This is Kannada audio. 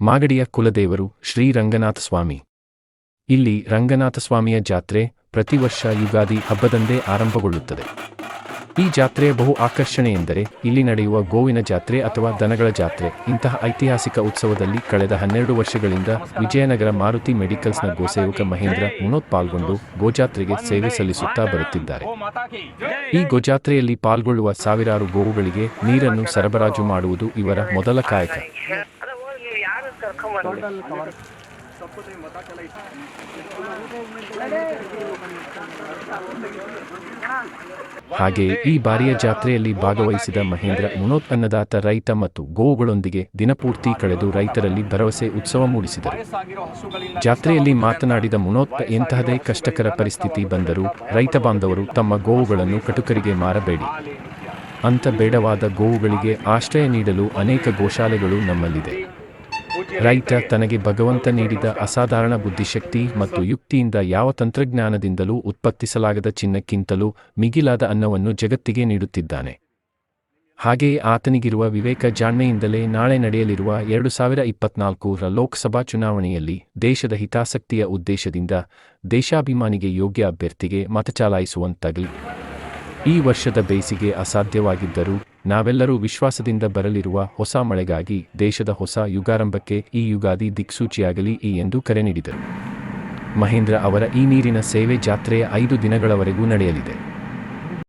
ಮಾಗಡಿಯ ಕುಲದೇವರು ಶ್ರೀ ರಂಗನಾಥ ಸ್ವಾಮಿ. ಇಲ್ಲಿ ರಂಗನಾಥ ಸ್ವಾಮಿಯ ಜಾತ್ರೆ ಪ್ರತಿ ವರ್ಷ ಯುಗಾದಿ ಹಬ್ಬದಂದೇ ಆರಂಭಗೊಳ್ಳುತ್ತದೆ. ಈ ಜಾತ್ರೆಯ ಬಹು ಆಕರ್ಷಣೆ ಎಂದರೆ ಇಲ್ಲಿ ನಡೆಯುವ ಗೋವಿನ ಜಾತ್ರೆ ಅಥವಾ ದನಗಳ ಜಾತ್ರೆ, ಇಂತಹ ಐತಿಹಾಸಿಕ ಉತ್ಸವದಲ್ಲಿ ಕಳೆದ ಹನ್ನೆರಡು ವರ್ಷಗಳಿಂದ ವಿಜಯನಗರ ಮಾರುತಿ ಮೆಡಿಕಲ್ಸ್ನ ಗೋಸೇವಕ ಮಹೇಂದ್ರ ಮುನೋತ್ ಪಾಲ್ಗೊಂಡು ಗೋಜಾತ್ರೆಗೆ ಸೇವೆ ಸಲ್ಲಿಸುತ್ತಾ ಬರುತ್ತಿದ್ದಾರೆ. ಈ ಗೋಜಾತ್ರೆಯಲ್ಲಿ ಪಾಲ್ಗೊಳ್ಳುವ ಸಾವಿರಾರು ಗೋವುಗಳಿಗೆ ನೀರನ್ನು ಸರಬರಾಜು ಮಾಡುವುದು ಇವರ ಮೊದಲ ಕಾಯಕ. ಹಾಗೆಯೇ ಈ ಬಾರಿಯ ಜಾತ್ರೆಯಲ್ಲಿ ಭಾಗವಹಿಸಿದ ಮಹೇಂದ್ರ ಮುನೋತ್ ಅನ್ನದಾತ ರೈತ ಮತ್ತು ಗೋವುಗಳೊಂದಿಗೆ ದಿನಪೂರ್ತಿ ಕಳೆದು ರೈತರಲ್ಲಿ ಭರವಸೆ ಉತ್ಸವ ಮೂಡಿಸಿದರು. ಜಾತ್ರೆಯಲ್ಲಿ ಮಾತನಾಡಿದ ಮುನೋತ್, ಎಂತಹದೇ ಕಷ್ಟಕರ ಪರಿಸ್ಥಿತಿ ಬಂದರೂ ರೈತ ಬಾಂಧವರು ತಮ್ಮ ಗೋವುಗಳನ್ನು ಕಟುಕರಿಗೆ ಮಾರಬೇಡಿ. ಅಂತ ಬೇಡವಾದ ಗೋವುಗಳಿಗೆ ಆಶ್ರಯ ನೀಡಲು ಅನೇಕ ಗೋಶಾಲೆಗಳು ನಮ್ಮಲ್ಲಿದೆ. ರೈತ ತನಗೆ ಭಗವಂತ ನೀಡಿದ ಅಸಾಧಾರಣ ಬುದ್ಧಿಶಕ್ತಿ ಮತ್ತು ಯುಕ್ತಿಯಿಂದ ಯಾವ ತಂತ್ರಜ್ಞಾನದಿಂದಲೂ ಉತ್ಪತ್ತಿಸಲಾಗದ ಚಿನ್ನಕ್ಕಿಂತಲೂ ಮಿಗಿಲಾದ ಅನ್ನವನ್ನು ಜಗತ್ತಿಗೆ ನೀಡುತ್ತಿದ್ದಾನೆ. ಹಾಗೆಯೇ ಆತನಿಗಿರುವ ವಿವೇಕ ಜಾಣ್ಮೆಯಿಂದಲೇ ನಾಳೆ ನಡೆಯಲಿರುವ ಎರಡು ಸಾವಿರ ಇಪ್ಪತ್ನಾಲ್ಕರ ಲೋಕಸಭಾ ಚುನಾವಣೆಯಲ್ಲಿ ದೇಶದ ಹಿತಾಸಕ್ತಿಯ ಉದ್ದೇಶದಿಂದ ದೇಶಾಭಿಮಾನಿಗೆ ಯೋಗ್ಯ ಅಭ್ಯರ್ಥಿಗೆ ಮತ ಚಲಾಯಿಸುವಂತಾಗಲಿ. ಈ ವರ್ಷದ ಬೇಸಿಗೆ ಅಸಾಧ್ಯವಾಗಿದ್ದರೂ ನಾವೆಲ್ಲರೂ ವಿಶ್ವಾಸದಿಂದ ಬರಲಿರುವ ಹೊಸ ಮಳೆಗಾಗಿ ದೇಶದ ಹೊಸ ಯುಗಾರಂಭಕ್ಕೆ ಈ ಯುಗಾದಿ ದಿಕ್ಸೂಚಿಯಾಗಲಿ ಈ ಎಂದು ಕರೆ ನೀಡಿದರು. ಮಹೇಂದ್ರ ಅವರ ಈ ನೀರಿನ ಸೇವೆ ಜಾತ್ರೆಯ ಐದು ದಿನಗಳವರೆಗೂ ನಡೆಯಲಿದೆ.